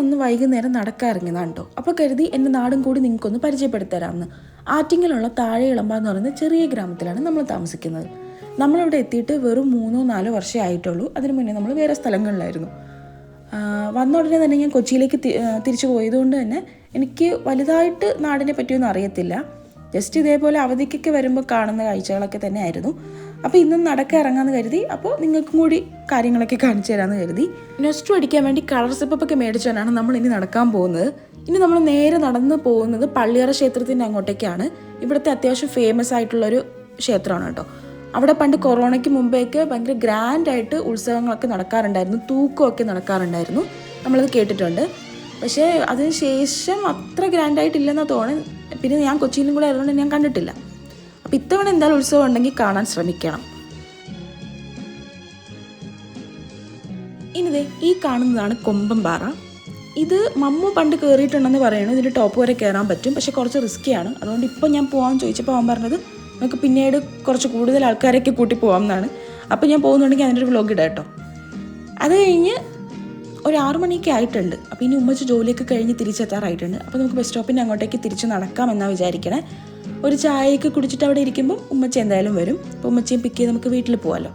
നിന്ന് വൈകുന്നേരം നടക്കാൻ ഇറങ്ങുന്നതാണ് കേട്ടോ അപ്പോൾ കരുതി എന്റെ നാടും കൂടി നിങ്ങൾക്കൊന്ന് പരിചയപ്പെടുത്തരാമെന്ന് ആറ്റിങ്ങലുള്ള താഴെ ഇളമ്പ എന്ന് പറയുന്ന ചെറിയ ഗ്രാമത്തിലാണ് നമ്മൾ താമസിക്കുന്നത്. നമ്മളിവിടെ എത്തിയിട്ട് വെറും മൂന്നോ നാലോ വർഷമേ ആയിട്ടുള്ളൂ. അതിനു മുന്നേ നമ്മൾ വേറെ സ്ഥലങ്ങളിലായിരുന്നു. വന്ന ഉടനെ തന്നെ ഞാൻ കൊച്ചിയിലേക്ക് തിരിച്ചു പോയതുകൊണ്ട് തന്നെ എനിക്ക് വലുതായിട്ട് നാടിനെ പറ്റിയൊന്നും അറിയത്തില്ല. ജസ്റ്റ് ഇതേപോലെ അവധിക്കൊക്കെ വരുമ്പോൾ കാണുന്ന കാഴ്ചകളൊക്കെ തന്നെ ആയിരുന്നു അപ്പോൾ ഇന്നും നടക്ക ഇറങ്ങാമെന്ന് കരുതി. അപ്പോൾ നിങ്ങൾക്കും കൂടി കാര്യങ്ങളൊക്കെ കാണിച്ചു തരാമെന്ന് കരുതി. നെസ്റ്റു അടിക്കാൻ വേണ്ടി കളർ സിപ്പൊക്കെ മേടിച്ചാണ് നമ്മൾ ഇനി നടക്കാൻ പോകുന്നത്. ഇനി നമ്മൾ നേരെ നടന്ന് പോകുന്നത് പള്ളിയറ ക്ഷേത്രത്തിന്റെ അങ്ങോട്ടേക്കാണ്. ഇവിടുത്തെ അത്യാവശ്യം ഫേമസ് ആയിട്ടുള്ളൊരു ക്ഷേത്രമാണ് കേട്ടോ. അവിടെ പണ്ട് കൊറോണയ്ക്ക് മുമ്പേക്ക് ഭയങ്കര ഗ്രാൻഡായിട്ട് ഉത്സവങ്ങളൊക്കെ നടക്കാറുണ്ടായിരുന്നു. തൂക്കമൊക്കെ നടക്കാറുണ്ടായിരുന്നു. നമ്മളത് കേട്ടിട്ടുണ്ട്. പക്ഷേ അതിന് ശേഷം അത്ര ഗ്രാൻഡായിട്ടില്ലെന്നാണ് തോന്നുന്നത്. പിന്നെ ഞാൻ കൊച്ചിയിലും കൂടെ ആയതുകൊണ്ട് ഞാൻ കണ്ടിട്ടില്ല. അപ്പോൾ ഇത്തവണ എന്തായാലും ഉത്സവം ഉണ്ടെങ്കിൽ കാണാൻ ശ്രമിക്കണം. ഇനിതേ ഈ കാണുന്നതാണ് കൊമ്പംപാറ ഇത് മമ്മു പണ്ട് കയറിയിട്ടുണ്ടെന്ന് പറയുന്നത് ഇതിന്റെ ടോപ്പ് വരെ കയറാൻ പറ്റും. പക്ഷെ കുറച്ച് റിസ്ക്കിയാണ് അതുകൊണ്ട് ഇപ്പം ഞാൻ പോകാൻ ചോദിച്ചപ്പോൾ അവൻ പറഞ്ഞത് നമുക്ക് പിന്നീട് കുറച്ച് കൂടുതൽ ആൾക്കാരൊക്കെ കൂട്ടി പോകാം എന്നാണ്. അപ്പോൾ ഞാൻ പോകുന്നുണ്ടെങ്കിൽ അതിന്റെ ഒരു വ്ലോഗ് ഇടാം കേട്ടോ. അത് കഴിഞ്ഞ് ഒരു ആറു മണിയൊക്കെ ആയിട്ടുണ്ട്. അപ്പോൾ ഇനി ഉമ്മച്ച് ജോലിയൊക്കെ കഴിഞ്ഞ് തിരിച്ചെത്താറായിട്ടുണ്ട്. അപ്പോൾ നമുക്ക് ബസ് സ്റ്റോപ്പിന്റെ അങ്ങോട്ടേക്ക് തിരിച്ച് നടക്കാമെന്നാണ് വിചാരിക്കണേ. ഒരു ചായയൊക്കെ കുടിച്ചിട്ട് അവിടെ ഇരിക്കുമ്പോൾ ഉമ്മച്ച എന്തായാലും വരും. അപ്പോൾ ഉമ്മച്ചയും പിക്ക് ചെയ്ത് നമുക്ക് വീട്ടിൽ പോകാമല്ലോ